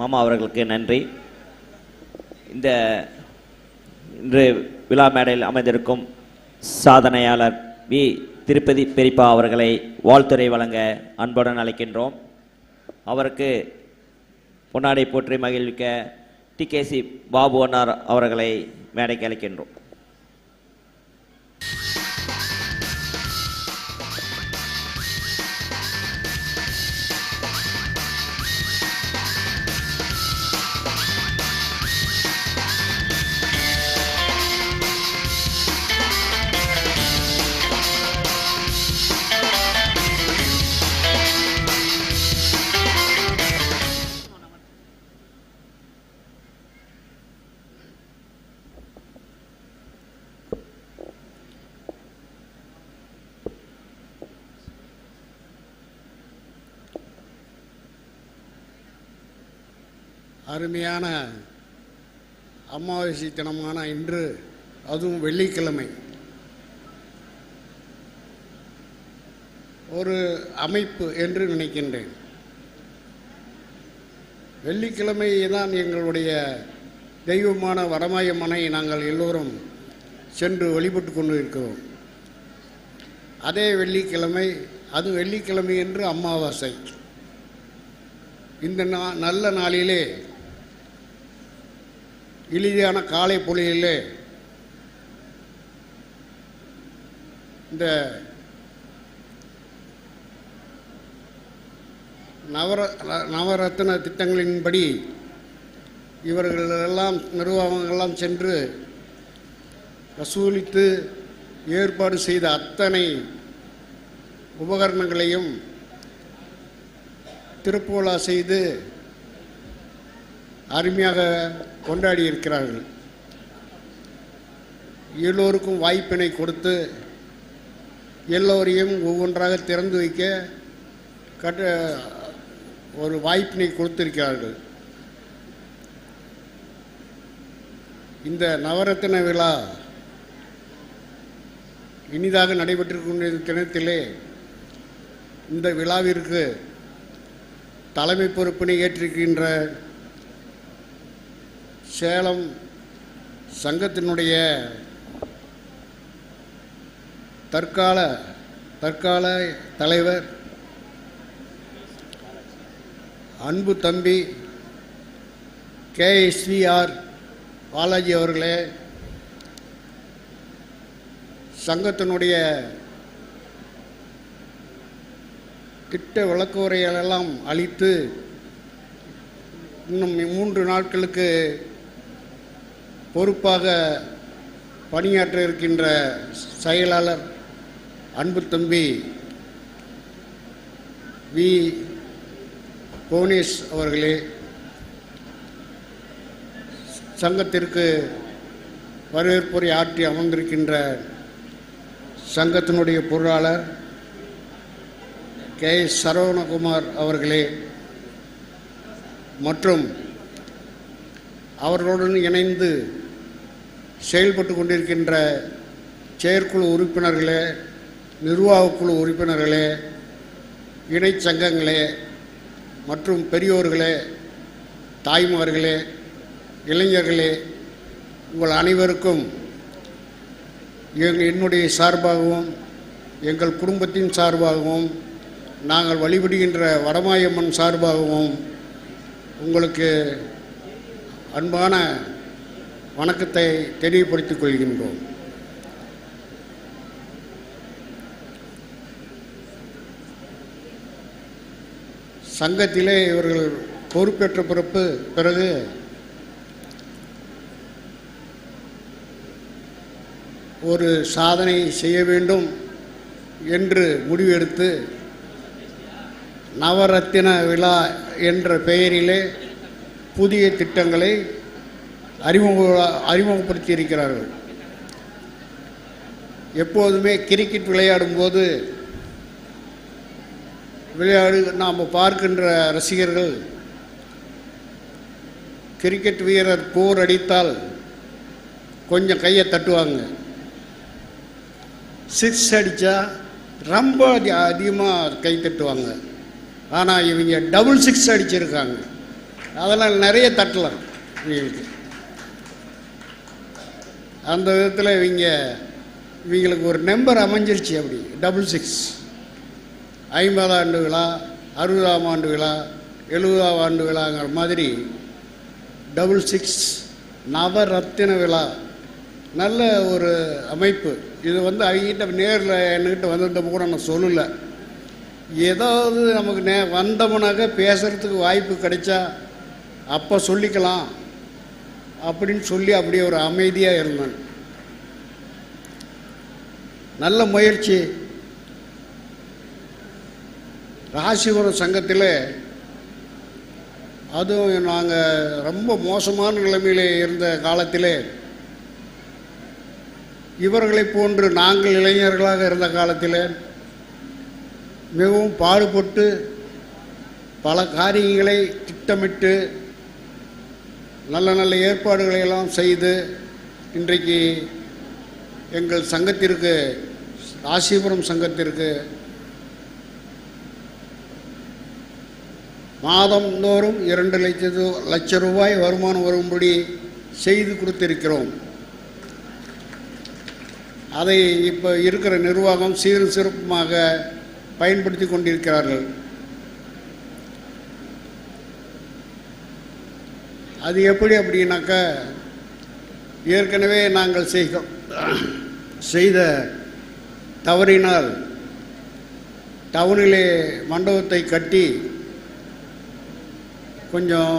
மாமா அவர்களுக்கு நன்றி. இந்த இன்று விழா மேடையில் அமைந்திருக்கும் சாதனையாளர் வி. திருப்பதி பெரிப்பா அவர்களை வாழ்த்துறை வழங்க அன்புடன் அழைக்கின்றோம். அவருக்கு பொன்னாடை போற்றி மகிழ்விக்க டிகேசி பாபு அண்ணார் அவர்களை மேடைக்கு அழைக்கின்றோம். அருமையான அமாவாசை தினமான இன்று அதுவும் வெள்ளிக்கிழமை. ஒரு அமைப்பு என்று நினைக்கின்றேன். வெள்ளிக்கிழமை தான் எங்களுடைய தெய்வமான வரமாயம்மனை நாங்கள் எல்லோரும் சென்று வழிபட்டு கொண்டு இருக்கிறோம் அதே வெள்ளிக்கிழமை அது வெள்ளிக்கிழமை என்று அமாவாசை. இந்த நா நல்ல நாளிலே இனிதான காலை பொழியிலே இந்த நவர நவரத்ன திட்டங்களின்படி இவர்கள் எல்லாம் நிர்வாகங்கள்லாம் சென்று வசூலித்து ஏற்பாடு செய்த அத்தனை உபகரணங்களையும் திருப்போலா செய்து அருமையாக கொண்டாடி இருக்கிறார்கள். எல்லோருக்கும் வாய்ப்பினை கொடுத்து எல்லோரையும் ஒவ்வொன்றாக திறந்து வைக்க கட்ட ஒரு வாய்ப்பினை கொடுத்திருக்கிறார்கள். இந்த நவரத்தின விழா இனிதாக நடைபெற்று தினத்திலே இந்த விழாவிற்கு தலைமை பொறுப்பினை ஏற்றிருக்கின்ற சேலம் சங்கத்தினுடைய தற்கால தற்கால தலைவர் அன்பு தம்பி கேஎஸ்விஆர் பாலாஜி அவர்களே சங்கத்தினுடைய திட்ட விளக்குரைகளெல்லாம் அளித்து இன்னும் மூன்று நாட்களுக்கு பொறுப்பாக பணியாற்ற இருக்கின்ற செயலாளர் அன்பு தம்பி வி. புவனேஷ் அவர்களே சங்கத்திற்கு வரவேற்புரை ஆற்றி அமர்ந்திருக்கின்ற சங்கத்தினுடைய பொருளாளர் கே. எஸ் சரவணகுமார் அவர்களே மற்றும் அவர்களுடன் இணைந்து செயல்பட்டு கொண்டிருக்கின்ற செயற்குழு உறுப்பினர்களே நிர்வாகக்குழு உறுப்பினர்களே இணை சங்கங்களே மற்றும் பெரியோர்களே தாய்மார்களே இளைஞர்களே உங்கள் அனைவருக்கும் எங் என்னுடைய சார்பாகவும் எங்கள் குடும்பத்தின் சார்பாகவும் நாங்கள் வழிபடுகின்ற வடமாயம்மன் சார்பாகவும் உங்களுக்கு அன்பான வணக்கத்தை தெளிவுபடுத்திக் கொள்கின்றோம். சங்கத்திலே இவர்கள் பொறுப்பேற்ற பிறப்பு பிறகு ஒரு சாதனை செய்ய வேண்டும் என்று முடிவெடுத்து நவரத்தின விழா என்ற பெயரிலே புதிய திட்டங்களை அறிமுக அறிமுகப்படுத்தி இருக்கிறார்கள் எப்போதுமே கிரிக்கெட் விளையாடும்போது விளையாடு நாம் பார்க்கின்ற ரசிகர்கள் கிரிக்கெட் வீரர் போர் அடித்தால் கொஞ்சம் கையை தட்டுவாங்க. சிக்ஸ் அடித்தா ரொம்ப அதிகமாக கை தட்டுவாங்க. ஆனால் இவங்க டபுள் சிக்ஸ் அடிச்சிருக்காங்க. அதெல்லாம் நிறைய தட்டலாம் இவங்களுக்கு. அந்த விதத்தில் இவங்க இவங்களுக்கு ஒரு நம்பர் அமைஞ்சிருச்சு அப்படி. டபுள் சிக்ஸ் ஐம்பதாம் ஆண்டு விழா அறுபதாம் ஆண்டு விழா எழுபதாம் ஆண்டு விழாங்கிற மாதிரி டபுள் சிக்ஸ் நவரத்தின விழா. நல்ல ஒரு அமைப்பு. இது வந்து அவங்ககிட்ட நேரில் என்கிட்ட வந்திருந்தப்போ கூட நான் சொல்லலை. ஏதாவது நமக்கு நே வந்தமுனாக்க பேசுகிறதுக்கு வாய்ப்பு கிடைச்சா அப்போ சொல்லிக்கலாம். அப்படின்னு சொல்லி அப்படியே ஒரு அமைதியாக இருந்தேன். நல்ல முயற்சி. ராசிபுரம் சங்கத்தில் அதுவும் நாங்கள் ரொம்ப மோசமான நிலைமையில் இருந்த காலத்தில் இவர்களைப் போன்று நாங்கள் இளைஞர்களாக இருந்த காலத்தில் மிகவும் பாடுபட்டு பல காரியங்களை திட்டமிட்டு நல்ல நல்ல ஏற்பாடுகளை எல்லாம் செய்து இன்றைக்கு எங்கள் சங்கத்திற்கு ராசிபுரம் சங்கத்திற்கு மாதந்தோறும் இரண்டு லட்சத்து லட்ச ரூபாய் வருமானம் வரும்படி செய்து கொடுத்திருக்கிறோம். அதை இப்போ இருக்கிற நிர்வாகம் சீரும் சிறப்புமாக பயன்படுத்தி கொண்டிருக்கிறார்கள். அது எப்படி அப்படின்னாக்க ஏற்கனவே நாங்கள் செய்தோம். செய்த தவறினால் டவுனிலே மண்டபத்தை கட்டி கொஞ்சம்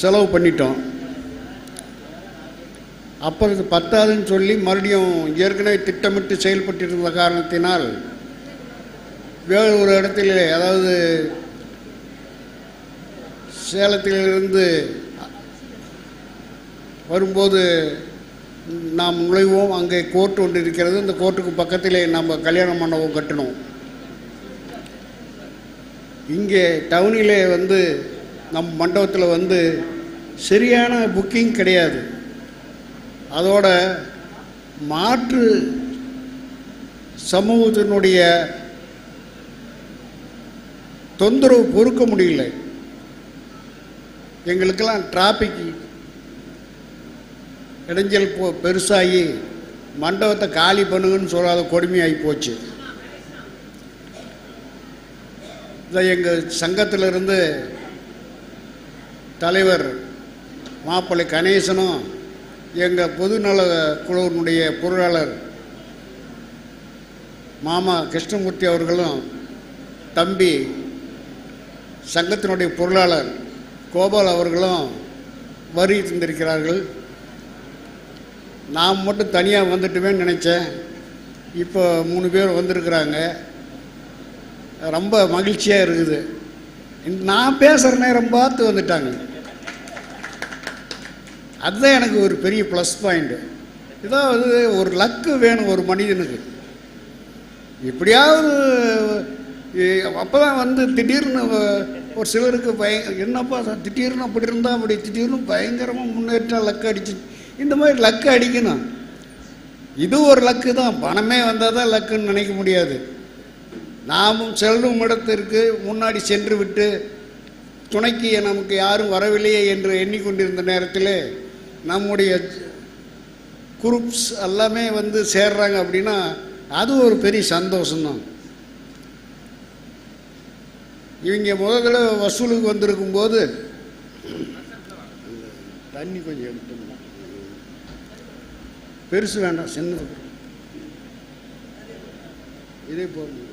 செலவு பண்ணிட்டோம். அப்போ பத்தாதுன்னு சொல்லி மறுபடியும் ஏற்கனவே திட்டமிட்டு செயல்பட்டிருந்த காரணத்தினால் வேறு ஒரு இடத்துல அதாவது சேலத்திலிருந்து வரும்போது நாம் நுழைவோம். அங்கே கோர்ட் ஒன்று இருக்கிறது. அந்த கோர்ட்டுக்கு பக்கத்திலே நம்ம கல்யாண மண்டபம் கட்டணும். இங்கே டவுனிலே வந்து நம் மண்டபத்தில் வந்து சரியான புக்கிங் கிடையாது. அதோட மாற்று சமூகத்தினுடைய தொந்தரவு பொறுக்க முடியல. எங்களுக்கெல்லாம் டிராபிக் இடைஞ்சல் போ பெருசாகி மண்டபத்தை காலி பண்ணுங்கன்னு சொல்லாத கொடுமையாகி போச்சு. இதை எங்கள் சங்கத்திலிருந்து தலைவர் மாப்பிள்ளை கணேசனும் எங்கள் பொதுநல குழுவினுடைய பொருளாளர் மாமா கிருஷ்ணமூர்த்தி அவர்களும் தம்பி சங்கத்தினுடைய பொருளாளர் கோபால் அவர்களும் வரி தந்திருக்கிறார்கள். நான் மட்டும் தனியாக வந்துட்டுவேன்னு நினச்சேன். இப்போ மூணு பேர் வந்திருக்கிறாங்க. ரொம்ப மகிழ்ச்சியாக இருக்குது. நான் பேசுகிற நேரம் பார்த்து வந்துட்டாங்க. அதுதான் எனக்கு ஒரு பெரிய ப்ளஸ் பாயிண்ட்டு இதாவது ஒரு லக்கு வேணும் ஒரு மனிதனுக்கு. எப்படியாவது அப்போ தான் வந்து திடீர்னு ஒரு சிலருக்கு பய என்னப்பா திடீர்னு அப்படி இருந்தால் அப்படி திடீர்னு பயங்கரமாக முன்னேற்றம் லக்கு அடிச்சு இந்த மாதிரி லக்கு அடிக்கணும். இது ஒரு லக்கு தான். பணமே வந்தால் தான் லக்குன்னு நினைக்க முடியாது. நாமும் செல்லும் இடத்திற்கு முன்னாடி சென்று விட்டு துணைக்கு நமக்கு யாரும் வரவில்லையே என்று எண்ணிக்கொண்டிருந்த நேரத்தில் நம்முடைய குரூப்ஸ் எல்லாமே வந்து சேர்றாங்க அப்படின்னா அது ஒரு பெரிய சந்தோஷம்தான். இவங்க முதல்ல வசூலுக்கு வந்திருக்கும் போது தண்ணி கொஞ்சம் எடுத்துங்க பெருசு வேண்டாம் சின்னது. இதே போதும்.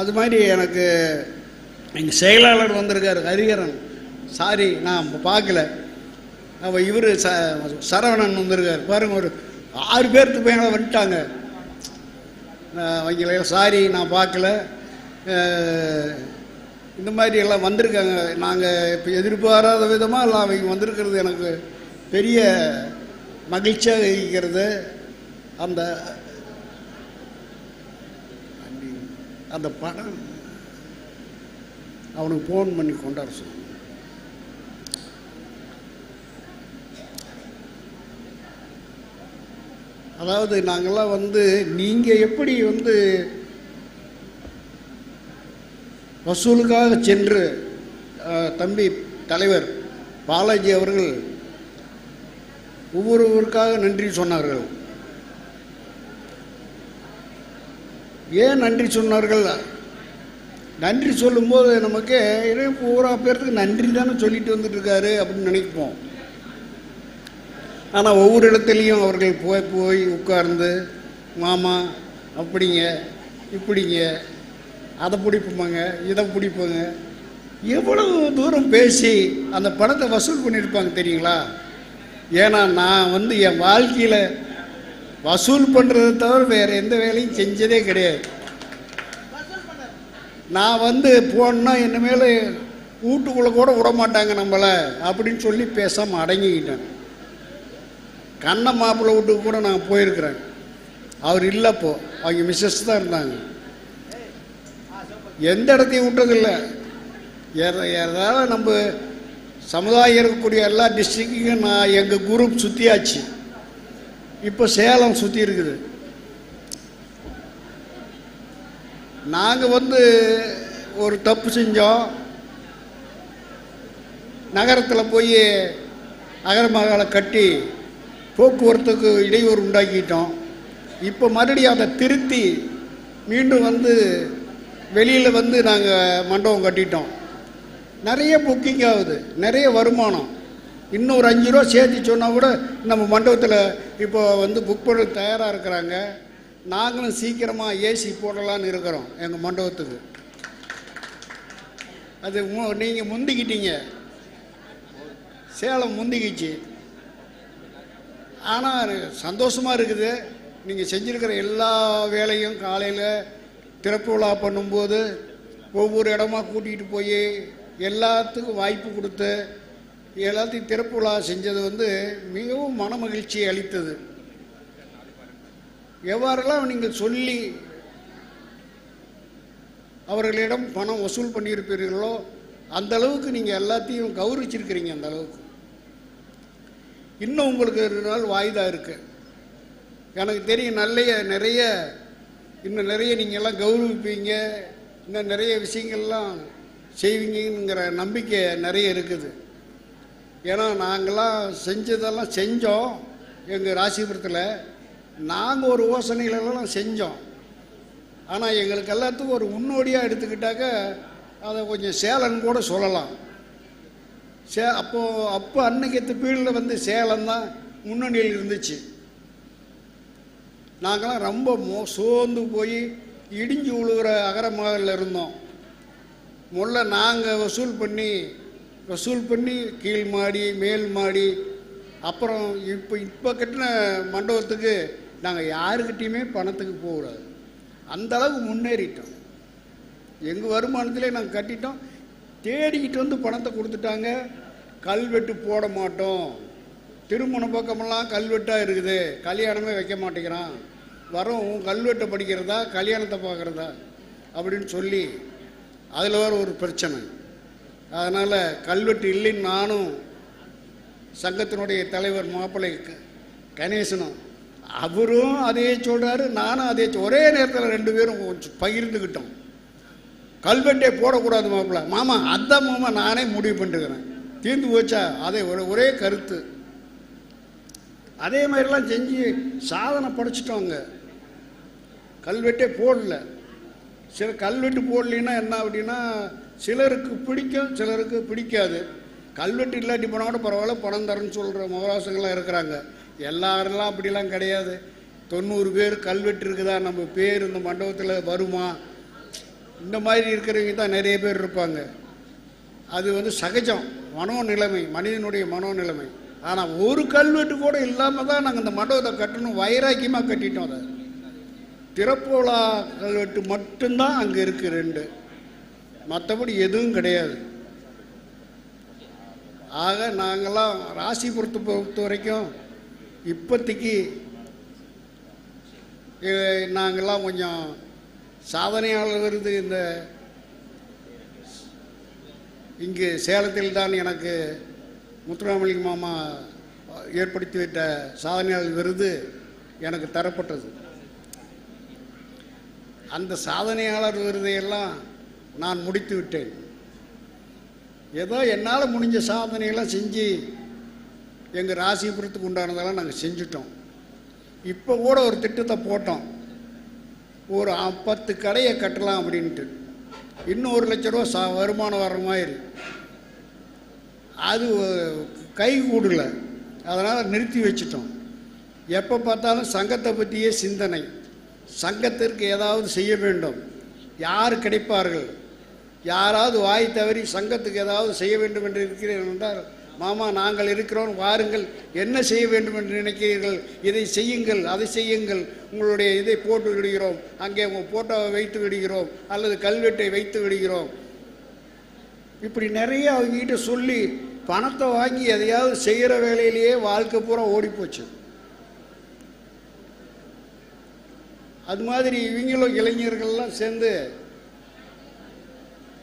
அது மாதிரி எனக்கு எங்கள் செயலாளர் வந்திருக்கார் ஹரிகரன் சாரி நான் பார்க்கல. அவள் இவர் ச சரவணன் வந்திருக்கார். பாருங்க ஒரு ஆறு பேர்த்து பையனை வந்துட்டாங்க. நான் அவங்கள சாரி நான் பார்க்கல. இந்த மாதிரி எல்லாம் வந்திருக்காங்க. நாங்கள் இப்போ எதிர்பாராத விதமாக எல்லாம் அவங்க வந்திருக்கிறது எனக்கு பெரிய மகிழ்ச்சியாக இருக்கிறது. அந்த அந்த படம் அவனுக்கு ஃபோன் பண்ணி கொண்டாட சொல்லு. அதாவது நாங்கள்லாம் வந்து நீங்கள் எப்படி வந்து வசூலுக்காக சென்று தம்பி தலைவர் பாலாஜி அவர்கள் ஒவ்வொருவருக்காக நன்றி சொன்னார்கள். ஏன் நன்றி சொன்னார்கள்? நன்றி சொல்லும்போது நமக்கு ஏதோ பூரா பேர்த்துக்கு நன்றி தானே சொல்லிட்டு வந்துட்டு இருக்காரு அப்படின்னு நினைப்போம். ஆனால் ஒவ்வொரு இடத்துலையும் அவர்கள் போய் போய் உட்கார்ந்து மாமா அப்படிங்க இப்படிங்க அதை பிடிப்போமாங்க இதை பிடிப்போங்க. எவ்வளவு தூரம் பேசி அந்த பணத்தை வசூல் பண்ணியிருப்பாங்க தெரியுங்களா? ஏன்னா நான் வந்து என் வாழ்க்கையில் வசூல் பண்ணுறதை தவிர வேறு எந்த வேலையும் செஞ்சதே கிடையாது. நான் வந்து போனால் என்ன மேலே வீட்டுக்குள்ளே கூட விட மாட்டாங்க நம்மளை அப்படின்னு சொல்லி பேசாமல் அடங்கிக்கிட்டேன். கண்ணை மாப்பிள்ளை வீட்டுக்கு கூட நான் போயிருக்கிறேன். அவர் இல்லைப்போ அவங்க மிஸ்ஸஸ் தான் இருந்தாங்க. எந்த இடத்தையும் விட்டதில்லை. ஏற- ஏதாவது நம்ம சமுதாயம் இருக்கக்கூடிய எல்லா டிஸ்ட்ரிக்டையும் நான் எங்கள் குரூப் சுற்றியாச்சு இப்போ சேலம் சுற்றி இருக்குது. நாங்கள் வந்து ஒரு தப்பு செஞ்சோம். நகரத்தில் போய் அகரமகாலை கட்டி போக்குவரத்துக்கு இடையூறு உண்டாக்கிட்டோம். இப்போ மறுபடியும் அதை திருத்தி மீண்டும் வந்து வெளியில் வந்து நாங்கள் மண்டபம் கட்டிட்டோம். நிறைய புக்கிங் ஆகுது நிறைய வருமானம். இன்னும் ஒரு அஞ்சு ரூபா சேர்த்து சொன்னால் கூட நம்ம மண்டபத்தில் இப்போ வந்து புக் பண்ண தயாராக இருக்கிறாங்க. நாங்களும் சீக்கிரமாக ஏசி போடலான்னு இருக்கிறோம் எங்கள் மண்டபத்துக்கு. அது நீங்கள் முந்திக்கிட்டீங்க. சேலம் முந்திக்கிச்சு. ஆனால் சந்தோஷமாக இருக்குது. நீங்கள் செஞ்சுருக்கிற எல்லா வேலையும் காலையில் திறப்பு விழா பண்ணும்போது ஒவ்வொரு இடமா கூட்டிகிட்டு போய் எல்லாத்துக்கும் வாய்ப்பு கொடுத்து எல்லாத்தையும் திறப்பு விழா செஞ்சது வந்து மிகவும் மன மகிழ்ச்சியை அளித்தது. எவ்வாறெல்லாம் நீங்கள் சொல்லி அவர்களிடம் பணம் வசூல் பண்ணியிருப்பீர்களோ அந்த அளவுக்கு நீங்கள் எல்லாத்தையும் கௌரவிச்சிருக்கிறீங்க அந்த அளவுக்கு. இன்னும் உங்களுக்கு ரெண்டு நாள் வாய்தா இருக்கு. எனக்கு தெரியும் நல்லைய நிறைய இன்னும் நிறைய நீங்கள்லாம் கௌரவிப்பீங்க. இன்னும் நிறைய விஷயங்கள்லாம் செய்வீங்கிற நம்பிக்கை நிறைய இருக்குது. ஏன்னா நாங்களாம் செஞ்சதெல்லாம் செஞ்சோம் எங்கள் ராசிபுரத்தில். நாங்கள் ஒரு யோசனைகளெல்லாம் செஞ்சோம். ஆனால் எங்களுக்கு எல்லாத்துக்கும் ஒரு முன்னோடியாக எடுத்துக்கிட்டாக்க அதை கொஞ்சம் சேலன்னு கூட சொல்லலாம். சே அப்போது அப்போ அன்னைக்கு பீரியடில் வந்து சேலம் தான் முன்னணியில் இருந்துச்சு. நாங்களாம் ரொம்ப மோ சோர்ந்து போய் இடிஞ்சு விழுகிற அகரமகளில் இருந்தோம். முதல்ல நாங்கள் வசூல் பண்ணி வசூல் பண்ணி கீழ் மாடி மேல் மாடி அப்புறம் இப்போ இப்போ கட்டின மண்டபத்துக்கு நாங்கள் யாருக்கிட்டேயுமே பணத்துக்கு போகக்கூடாது. அந்தளவுக்கு முன்னேறிட்டோம். எங்கள் வருமானத்திலே நாங்கள் கட்டிட்டோம். தேடிக்கிட்டு வந்து பணத்தை கொடுத்துட்டாங்க. கல்வெட்டு போட மாட்டோம். திருமண பக்கமெல்லாம் கல்வெட்டாக இருக்குது. கல்யாணமே வைக்க மாட்டேங்கிறான். வரோம் கல்வெட்டை படிக்கிறதா கல்யாணத்தை பார்க்குறதா? அப்படின்னு சொல்லி அதில் வேறு ஒரு பிரச்சனை. அதனால் கல்வெட்டு இல்லைன்னு நானும் சங்கத்தினுடைய தலைவர் மாப்பிள்ளை க- கணேசனும் அவரும் அதே சொல்கிறாரு நானும் அதே ஒரே நேரத்தில் ரெண்டு பேரும் கொஞ்சம் பகிர்ந்துக்கிட்டோம் கல்வெட்டே போடக்கூடாது மாப்பிள்ள. மாமா அந்த மாமா நானே முடிவு பண்ணிருக்கிறேன் தீர்ந்து போச்சா? அதே ஒரு ஒரே கருத்து. அதே மாதிரிலாம் செஞ்சு சாதனை படைச்சிட்டோங்க. கல்வெட்டே போடல. சில கல்வெட்டு போடலைன்னா என்ன அப்படின்னா சிலருக்கு பிடிக்கும் சிலருக்கு பிடிக்காது. கல்வெட்டு இல்லாட்டி போனால் கூட பரவாயில்ல பணம் தரேன்னு சொல்கிற முகவாசங்கள்லாம் இருக்கிறாங்க. எல்லாரெல்லாம் அப்படிலாம் கிடையாது. தொண்ணூறு பேர் கல்வெட்டு இருக்குதா? நம்ம பேர் இந்த மண்டபத்தில் வருமா? இந்த மாதிரி இருக்கிறவங்க தான் நிறைய பேர் இருப்பாங்க. அது வந்து சகஜம். மனோநிலைமை மனிதனுடைய மனோநிலைமை. ஆனால் ஒரு கல்வெட்டு கூட இல்லாமல் தான் நாங்கள் இந்த மண்டபத்தை கட்டணும். வைராக்கியமாக கட்டிட்டோம் அதை. திறப்போலா கல்வெட்டு மட்டும்தான் அங்கே இருக்கு ரெண்டு. மற்றபடி எதுவும் கிடையாது. ஆக நாங்கள்லாம் ராசிபுரத்தை பொறுத்த வரைக்கும் இப்போதைக்கு நாங்கள்லாம் கொஞ்சம் சாதனையாளர் விருது இந்த இங்கு சேலத்தில் தான் எனக்கு முத்துராமலிங்க மாமா ஏற்படுத்தி வைத்த சாதனையாளர் விருது எனக்கு தரப்பட்டது. அந்த சாதனையாளர் விருதையெல்லாம் நான் முடித்து விட்டேன். ஏதோ என்னால் முடிஞ்ச சாதனையெல்லாம் செஞ்சு எங்கள் ராசிபுரத்துக்கு உண்டானதெல்லாம் நாங்கள் செஞ்சுட்டோம். இப்போ கூட ஒரு திட்டத்தை போட்டோம். ஒரு பத்து கடையை கட்டலாம் அப்படின்ட்டு. இன்னும் ஒரு லட்ச ரூபா சா வருமானம் வர்ற மாதிரி. அது கை கூடல. அதனால் நிறுத்தி வச்சிட்டோம். எப்போ பார்த்தாலும் சங்கத்தை பற்றியே சிந்தனை. சங்கத்திற்கு ஏதாவது செய்ய வேண்டும். யார் கிடைப்பார்கள்? யாராவது வாய் தவறி சங்கத்துக்கு ஏதாவது செய்ய வேண்டும் என்று இருக்கிறேன் என்றால் மாமா நாங்கள் இருக்கிறோம் வாருங்கள் என்ன செய்ய வேண்டும் என்று நினைக்கிறீர்கள்? இதை செய்யுங்கள் அதை செய்யுங்கள். உங்களுடைய இதை போட்டு விடுகிறோம். அங்கே உங்கள் போட்டோவை வைத்து விடுகிறோம். அல்லது கல்வெட்டை வைத்து விடுகிறோம். இப்படி நிறைய அவங்ககிட்ட சொல்லி பணத்தை வாங்கி எதையாவது செய்கிற வேலையிலேயே வாழ்க்கை பூரா ஓடிப்போச்சு. அது மாதிரி இவங்களும் இளைஞர்கள்லாம் சேர்ந்து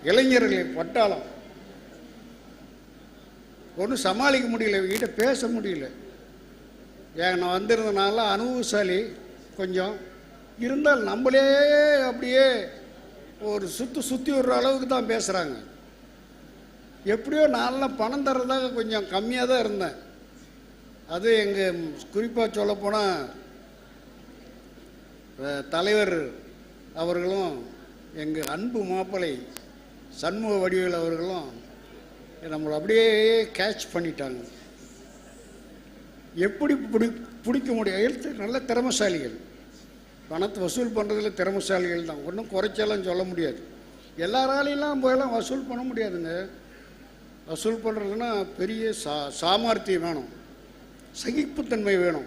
இளைஞர்கள் பட்டாளம். ஒன்றும் சமாளிக்க முடியல இவங்ககிட்ட பேச முடியல. ஏன் நான் வந்திருந்தனால அனுபவசாலி கொஞ்சம் இருந்தால் நம்மளே அப்படியே ஒரு சுற்று சுற்றி விடுற அளவுக்கு தான் பேசுகிறாங்க எப்படியோ நான்லாம் பணம் தர்றதாக கொஞ்சம் கம்மியாக தான் இருந்தேன். அது எங்கள் குறிப்பாக சொல்லப்போனால் தலைவர் அவர்களும் எங்கள் அன்பு மாப்பிள்ளை சண்முக வடிவேல் அவர்களும் நம்மளை அப்படியே கேட்ச் பண்ணிட்டாங்க. எப்படி பிடி பிடிக்க முடியும்? எழுத்து நல்ல திறமசாலிகள். பணத்தை வசூல் பண்ணுறதுல திறமசாலிகள் தான். ஒன்றும் குறைச்சாலும் சொல்ல முடியாது. எல்லாராலையெல்லாம் போயெல்லாம் வசூல் பண்ண முடியாதுங்க. வசூல் பண்ணுறதுன்னா பெரிய சா சாமர்த்தியம் வேணும். சகிப்புத்தன்மை வேணும்.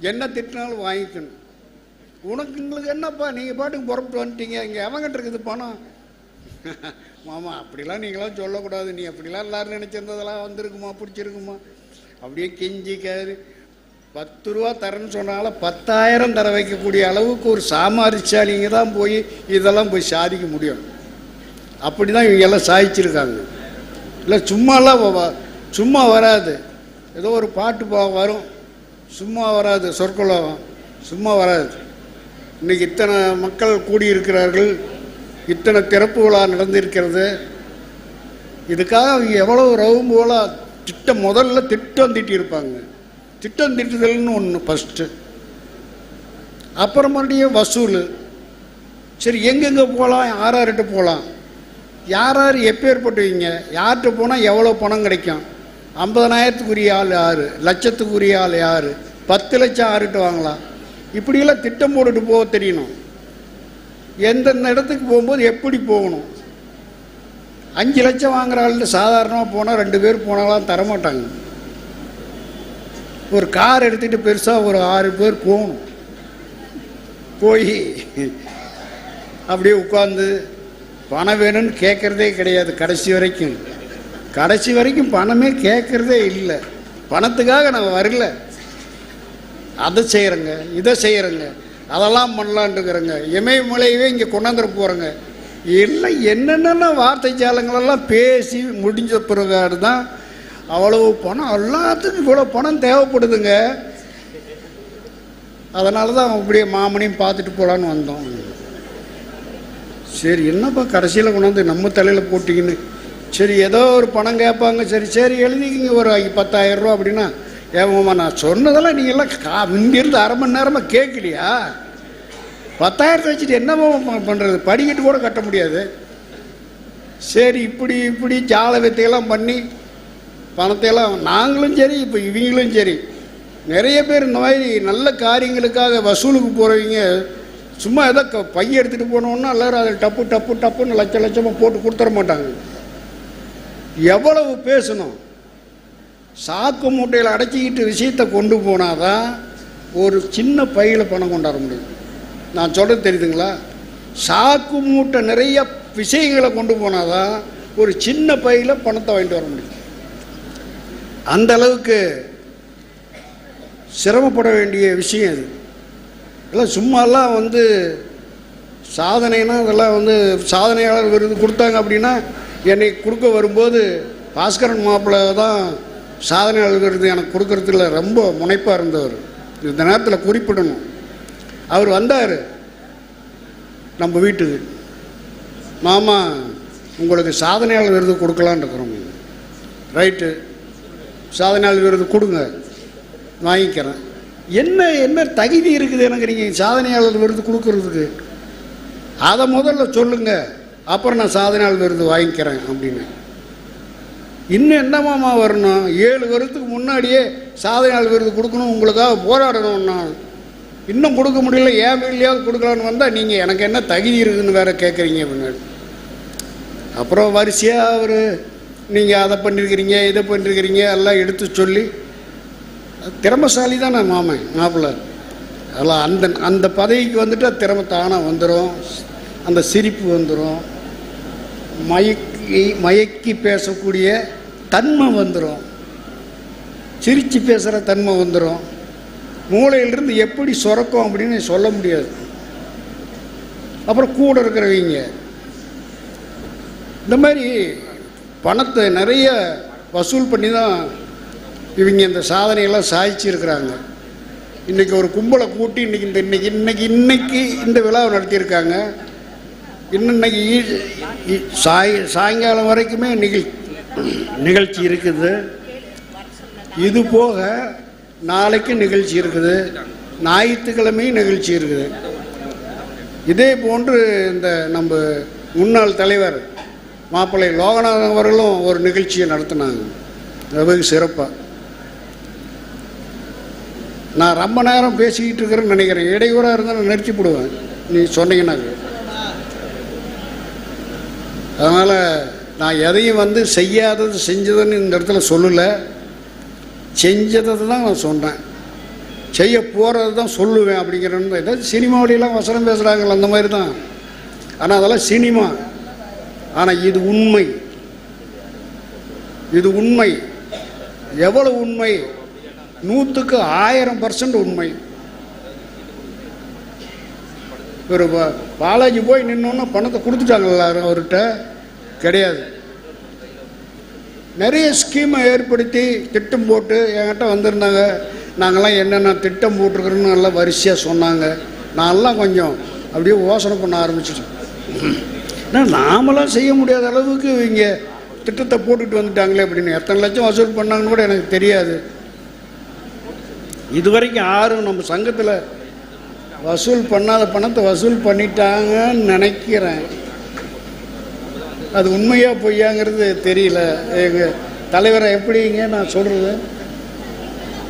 என்ன திட்டினாலும் வாங்கிக்கணும். உனக்கு உங்களுக்கு என்னப்பா? நீங்கள் பாட்டுக்கு புறப்பட்டு வந்துட்டீங்க. இங்கே எவங்கிட்ட இருக்குது பணம். மாமா அப்படிலாம் நீங்களாம் சொல்லக்கூடாது. நீ அப்படிலாம் எல்லாரும் நினச்சிருந்ததெல்லாம் வந்திருக்குமா பிடிச்சிருக்குமா? அப்படியே கெஞ்சிக்காரு கேரு பத்து ரூபா தரேன்னு சொன்னாலும் பத்தாயிரம் தர வைக்கக்கூடிய அளவுக்கு ஒரு சாமர்த்தியாளிங்க தான் போய் இதெல்லாம் போய் சாதிக்க முடியும். அப்படி தான் இவங்க எல்லாம் சாதிச்சிருக்காங்க. இல்லை சும்மாலாம் சும்மா வராது. ஏதோ ஒரு பாட்டு பா வரும். சும்மா வராது சொற்கொலம் சும்மா வராது. இன்னைக்கு இத்தனை மக்கள் கூடியிருக்கிறார்கள். இத்தனை திறப்பு விழா நடந்திருக்கிறது. இதுக்காக அவங்க எவ்வளவு ரவும்போலா திட்டம் முதல்ல திட்டம் தீட்டியிருப்பாங்க. திட்டம் தீட்டுதல்னு ஒன்று ஃபஸ்ட்டு அப்புறம் மறுபடியும் வசூல். சரி எங்கெங்கே போகலாம் யார் யார்கிட்ட போகலாம் யார் யார் எப்பேற்பட்டவங்க? யார்கிட்ட போனால் எவ்வளோ பணம் கிடைக்கும்? ஐம்பதனாயிரத்துக்குரிய ஆள் யார்? லட்சத்துக்குரிய ஆள் யார்? பத்து லட்சம் யார்கிட்ட வாங்கலாம்? இப்படியெல்லாம் திட்டம் போட்டுட்டு போக தெரியணும். எந்தெந்த இடத்துக்கு போகும்போது எப்படி போகணும்? அஞ்சு லட்சம் வாங்குற ஆள் சாதாரணமாக போனால் ரெண்டு பேர் போனாலாம் தரமாட்டாங்க. ஒரு கார் எடுத்துகிட்டு பெருசாக ஒரு ஆறு பேர் போகணும். போய் அப்படியே உட்காந்து பணம் வேணும்னு கேட்குறதே கிடையாது கடைசி வரைக்கும். கடைசி வரைக்கும் பணமே கேட்குறதே இல்லை. பணத்துக்காக நான் வரல. அதை செய்கிறேங்க இதை செய்கிறேங்க அதெல்லாம் பண்ணலான்ட்டுக்கிறேங்க இமயமலையவே இங்கே கொண்டாந்துட்டு போகிறேங்க எல்லாம் என்னென்ன வார்த்தை ஜாலங்களெல்லாம் பேசி முடிஞ்ச பிறகாடு தான் அவ்வளவு பணம் எல்லாத்துக்கும் இவ்வளோ பணம் தேவைப்படுதுங்க. அதனால தான் அப்படியே மாமனையும் பார்த்துட்டு போகலான்னு வந்தோம். சரி என்னப்பா கடைசியில் கொண்டாந்து நம்ம தலையில் போட்டிங்கன்னு. சரி ஏதோ ஒரு பணம் கேட்பாங்க. சரி சரி எழுதிக்கிங்க ஒரு பத்தாயிரம் ரூபா அப்படின்னா ஏமாம்மா நான் சொன்னதெல்லாம் நீங்கள்லாம் கா இங்கிருந்து அரை மணி நேரமாக கேட்கலையா? பத்தாயிரத்தை வச்சுட்டு என்னம்மா பண்ணுறது படிக்கட்டு கூட கட்ட முடியாது. சரி இப்படி இப்படி ஜால வித்தையெல்லாம் பண்ணி பணத்தையெல்லாம் நாங்களும் சரி இப்போ இவங்களும் சரி. நிறைய பேர் இந்த மாதிரி நல்ல காரியங்களுக்காக வசூலுக்கு போகிறவங்க சும்மா ஏதோ க- பைய எடுத்துகிட்டு போனோன்னா எல்லோரும் அதில் டப்பு டப்பு டப்புன்னு லட்ச லட்சமாக போட்டு கொடுத்துட மாட்டாங்க. எவ்வளவு பேசணும்? சாக்கு மூட்டையில் அடைச்சிக்கிட்டு விஷயத்தை கொண்டு போனாதான் ஒரு சின்ன பையில் பணம் கொண்டாட முடியும். நான் சொல்கிறது தெரியுதுங்களா? சாக்கு மூட்டை நிறைய விஷயங்களை கொண்டு போனாதான் ஒரு சின்ன பையில் பணத்தை வாங்கிட்டு வர முடியும். அந்த அளவுக்கு சிரமப்பட வேண்டிய விஷயம் அது எல்லாம் சும்மாலாம் வந்து சாதனைனா இதெல்லாம் வந்து சாதனையாளர் விருது கொடுத்தாங்க அப்படின்னா என்னை கொடுக்க வரும்போது பாஸ்கரன் மாப்பிள்ளை தான் சாதனையாளர் விருது எனக்கு கொடுக்கறதுல ரொம்ப முனைப்பாக இருந்தவர். இந்த நேரத்தில் குறிப்பிடணும். அவர் வந்தார். நம்ம வீட்டுக்கு மாமா உங்களுக்கு சாதனையாளர் விருது கொடுக்கலான்னு இருக்கிறோம். ரைட்டு. சாதனையாளர் விருது கொடுங்க. வாங்கிக்கிறேன். என்ன என்ன தகுதி இருக்குது எனக்கு நீங்கள் சாதனையாளர் விருது கொடுக்கறதுக்கு? அதை முதல்ல சொல்லுங்க. அப்புறம் நான் சாதனையாளர் விருது வாங்கிக்கிறேன் அப்படின்னு. இன்னும் என்னமாம்மா வரணும்? ஏழு வருஷத்துக்கு முன்னாடியே சாதனையாளர் விருது கொடுக்கணும் உங்களுக்காக போராடணும் நான். இன்னும் கொடுக்க முடியல ஏன் வீட்லையாவது கொடுக்கலான்னு வந்தால் நீங்கள் எனக்கு என்ன தகுதி இருக்குதுன்னு வேற கேட்குறீங்க அப்படின்னு அப்புறம் வரிசையாக அவர் நீங்கள் அதை பண்ணியிருக்கிறீங்க இதை பண்ணியிருக்கிறீங்க எல்லாம் எடுத்து சொல்லி திறமசாலி தான் நான் மாமன் மாப்பிள்ளை. அதெல்லாம் அந்த அந்த பதவிக்கு வந்துட்டு திறமை தானாக வந்துடும் அந்த சிரிப்பு வந்துடும் மயக்கி மயக்கி பேசக்கூடிய தன்மை வந்துடும் சிரித்து பேசுகிற தன்மை வந்துடும் மூளையிலிருந்து எப்படி சுரக்கும் அப்படின்னு சொல்ல முடியாது. அப்புறம் கூட இருக்கிறவங்க. இந்த மாதிரி பணத்தை நிறைய வசூல் பண்ணி தான் இவங்க இந்த சாதனையெல்லாம் சாதிச்சிருக்கிறாங்க. இன்றைக்கி ஒரு கும்பலை கூட்டி இன்றைக்கி இந்த இன்னைக்கு இன்னைக்கு இன்னைக்கு இந்த விழாவை நடத்தியிருக்காங்க. இன்னும் இன்னைக்கு ஈ- சாய் சாயங்காலம் வரைக்குமே நிகழ் நிகழ்ச்சி இருக்குது. இது போக நாளைக்கு நிகழ்ச்சி இருக்குது. ஞாயிற்றுக்கிழமையும் நிகழ்ச்சி இருக்குது. இதே போன்று இந்த நம்ம முன்னாள் தலைவர் மாப்பிள்ளை லோகநாதன் அவர்களும் ஒரு நிகழ்ச்சியை நடத்தினாங்க. வெகு சிறப்பாக நான் ரொம்ப நேரம் பேசிக்கிட்டு இருக்கிறேன்னு நினைக்கிறேன். இடையூறாக இருந்தால் நிறுத்தி போடுவேன். நீ சொன்னீங்கன்னாக்க. அதனால் நான் எதையும் வந்து செய்யாதது செஞ்சதுன்னு இந்த இடத்துல சொல்லலை. செஞ்சதை தான் நான் சொன்னேன் செய்ய போகிறது தான் சொல்லுவேன் அப்படிங்கிறது ஏதாவது சினிமாவிலாம் வசனம் பேசுகிறாங்கள அந்த மாதிரி தான் ஆனால் அதெல்லாம் சினிமா. ஆனால் இது உண்மை. இது உண்மை. எவ்வளவு உண்மை? நூற்றுக்கு ஆயிரம் பர்சன்ட் உண்மை. ஒரு பாலாஜி போய் நின்னோன்னா பணத்தை கொடுத்துட்டாங்களா அவர்கிட்ட. கிடையாது. நிறைய ஸ்கீமை ஏற்படுத்தி திட்டம் போட்டு என்கிட்ட வந்திருந்தாங்க. நாங்கள்லாம் என்னென்ன திட்டம் போட்டிருக்கிறோன்னு நல்லா வரிசையாக சொன்னாங்க. நான்லாம் கொஞ்சம் அப்படியே யோசனை பண்ண ஆரம்பிச்சிட்டேன். ஏன்னா நாமளாம் செய்ய முடியாத அளவுக்கு இவங்க திட்டத்தை போட்டுட்டு வந்துட்டாங்களே அப்படின்னு. எத்தனை லட்சம் வசூல் பண்ணாங்கன்னு கூட எனக்கு தெரியாது. இதுவரைக்கும் யாரும் நம்ம சங்கத்தில் வசூல் பண்ணாத பணத்தை வசூல் பண்ணிட்டாங்கன்னு நினைக்கிறேன். அது உண்மையா பொய்யாங்கிறது தெரியல. எங்கள் தலைவரை எப்படிங்க நான் சொல்கிறது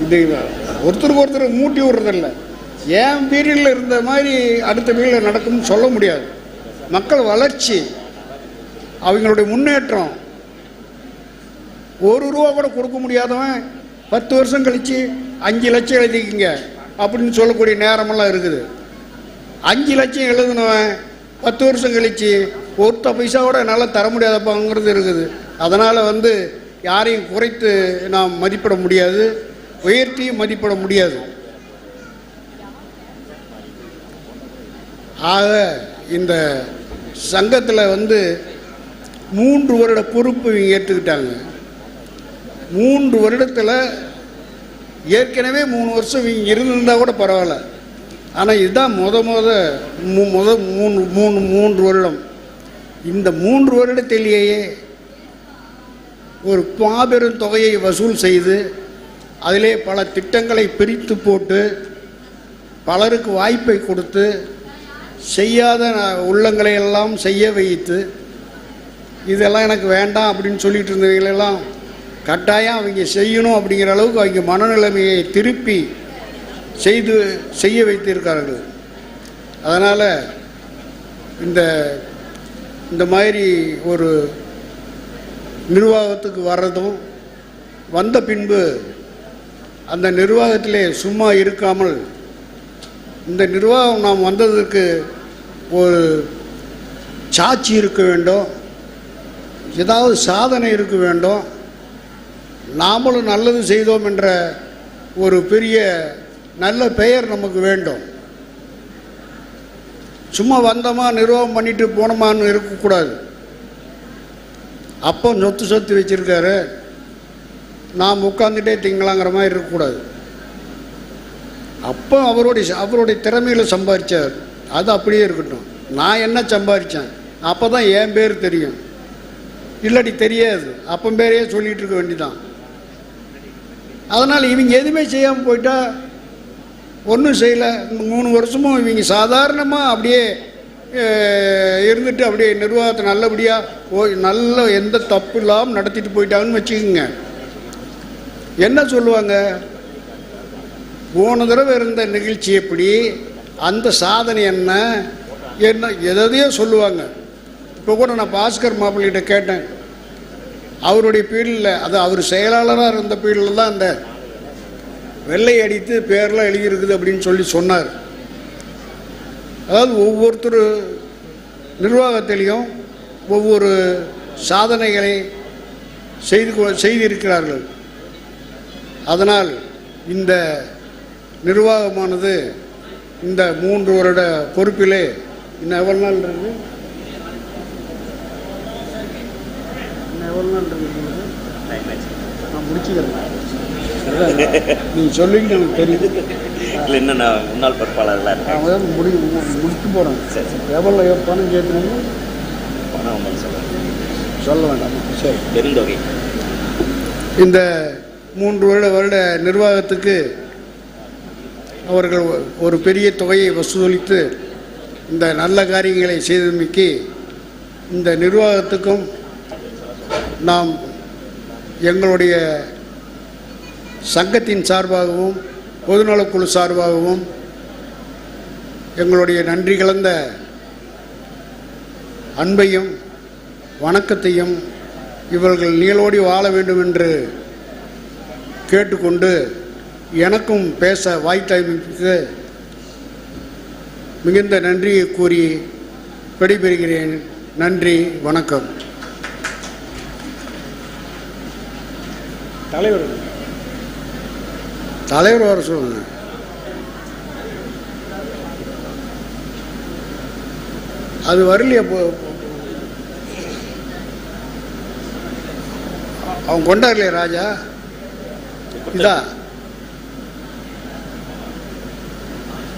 இது ஒருத்தருக்கு ஒருத்தர் மூட்டி விடுறதில்ல. ஏன் பீரியடில் இருந்த மாதிரி அடுத்த பீரியடில் நடக்கும்னு சொல்ல முடியாது. மக்கள் வளர்ச்சி அவங்களுடைய முன்னேற்றம். ஒரு ரூபா கூட கொடுக்க முடியாதவன் பத்து வருஷம் கழித்து அஞ்சு லட்சம் எழுதிக்கிங்க அப்படின்னு சொல்லக்கூடிய நேரமெல்லாம் இருக்குது. அஞ்சு லட்சம் எழுதினவன் பத்து வருஷம் கழித்து ஒருத்த பைசா கூட என்னால் தர முடியாதப்பாங்கிறது இருக்குது. அதனால் வந்து யாரையும் குறைத்து நாம் மதிப்பிட முடியாது உயர்த்தியும் மதிப்பிட முடியாது. ஆக இந்த சங்கத்தில் வந்து மூன்று வருட பொறுப்பு இவங்க ஏற்றுக்கிட்டாங்க. மூன்று வருடத்தில் ஏற்கனவே மூணு வருஷம் இவங்க இருந்திருந்தால் கூட பரவாயில்ல. ஆனால் இதுதான் முத முத மு- முத மூணு மூணு மூன்று வருடம். இந்த மூன்று வருடத்திலேயே ஒரு மாபெரும் தொகையை வசூல் செய்து அதிலே பல திட்டங்களை பிரித்து போட்டு பலருக்கு வாய்ப்பை கொடுத்து செய்யாத உள்ளங்களை எல்லாம் செய்ய வைத்து இதெல்லாம் எனக்கு வேண்டாம் அப்படின்னு சொல்லிட்டு இருந்தவங்களெல்லாம் கட்டாயம் அவங்க செய்யணும் அப்படிங்கிற அளவுக்கு அவங்க மனநிலைமையை திருப்பி செய்து செய்ய வைத்திருக்கார்கள். அதனால் இந்த இந்த மாதிரி ஒரு நிர்வாகத்துக்கு வர்றதும் வந்த பின்பு அந்த நிர்வாகத்திலே சும்மா இருக்காமல் இந்த நிர்வாகம் நாம் வந்ததற்கு ஒரு சாட்சி இருக்க வேண்டும். ஏதாவது சாதனை இருக்க வேண்டும். நாமளும் நல்லது செய்தோம் என்ற ஒரு பெரிய நல்ல பெயர் நமக்கு வேண்டும். சும்மா வந்தோமா நிர்வாகம் பண்ணிட்டு போனோமான்னு இருக்கக்கூடாது. அப்போ சொத்து சொத்து வச்சுருக்காரு. நாம் உட்காந்துட்டே திங்கலாங்கிற மாதிரி இருக்கக்கூடாது. அப்போ அவருடைய அவருடைய திறமையில் சம்பாதிச்சார் அது அப்படியே இருக்கட்டும். நான் என்ன சம்பாதிச்சேன் அப்போ தான் என் பேர் தெரியும். இல்லாட்டி தெரியாது. அப்பன் பேரையே சொல்லிகிட்டு இருக்க வேண்டிதான். அதனால் இவங்க எதுவுமே செய்யாமல் போயிட்டா ஒன்றும் செய்யலை. மூணு வருஷமும் இவங்க சாதாரணமாக அப்படியே இருந்துட்டு அப்படியே நிர்வாகத்தை நல்லபடியாக ஓ நல்ல எந்த தப்பு இல்லாமல் நடத்திட்டு போயிட்டாங்கன்னு வச்சுக்கோங்க. என்ன சொல்லுவாங்க? போன தடவை இருந்த நிகழ்ச்சி எப்படி? அந்த சாதனை என்ன? என்ன எதையோ சொல்லுவாங்க. இப்போ கூட நான் பாஸ்கர் மாப்பிள்ளிகிட்ட கேட்டேன். அவருடைய பீரியடில் அது அவர் செயலாளராக இருந்த பீரியடில் தான் அந்த வெள்ளை அடித்து பேரெலாம் எழுதியிருக்குது அப்படின்னு சொல்லி சொன்னார். அதாவது ஒவ்வொருத்தர் நிர்வாகத்திலையும் ஒவ்வொரு சாதனைகளை செய்து கொ- செய்திருக்கிறார்கள். அதனால் இந்த நிர்வாகமானது இந்த மூன்று வருட பொறுப்பிலே இன்னும் எவ்வளோ நாள் இருக்குது? இன்னும் எவ்வளோ நாள் இருக்குது? நான் முடிச்சுக்கிறேன். நீங்கள் சொல்லிங்க எனக்கு தெரியுது இல்லை இன்னும் நான் முன்னாள் பொறுப்பாளர்களாக இருக்கேன். முடி முடிச்சு போகிறேன் சரி சரி. எவ்வளோ பணம் கேட்கணுங்க பணம் உங்களுக்கு சொல்லுங்கள் சொல்ல வேண்டாம். சரி பெருந்தொகை. இந்த மூன்று வருட வருட நிர்வாகத்துக்கு அவர்கள் ஒரு பெரிய தொகையை வசூலித்து இந்த நல்ல காரியங்களை செய்தமைக்கு இந்த நிர்வாகத்துக்கும் நாம் எங்களுடைய சங்கத்தின் சார்பாகவும் பொதுநலக்குழு சார்பாகவும் எங்களுடைய நன்றி கலந்த அன்பையும் வணக்கத்தையும் இவர்கள் நீளோடி வாழ வேண்டும் என்று கேட்டுக்கொண்டு எனக்கும் பேச வாய்த்தமைப்புக்கு மிகுந்த நன்றியை கூறி விடைபெறுகிறேன். நன்றி வணக்கம். தலைவர். தலைவர் வர சொல்லுங்க அது வரலையே அவன் கொண்டாடலையே ராஜா? இதா?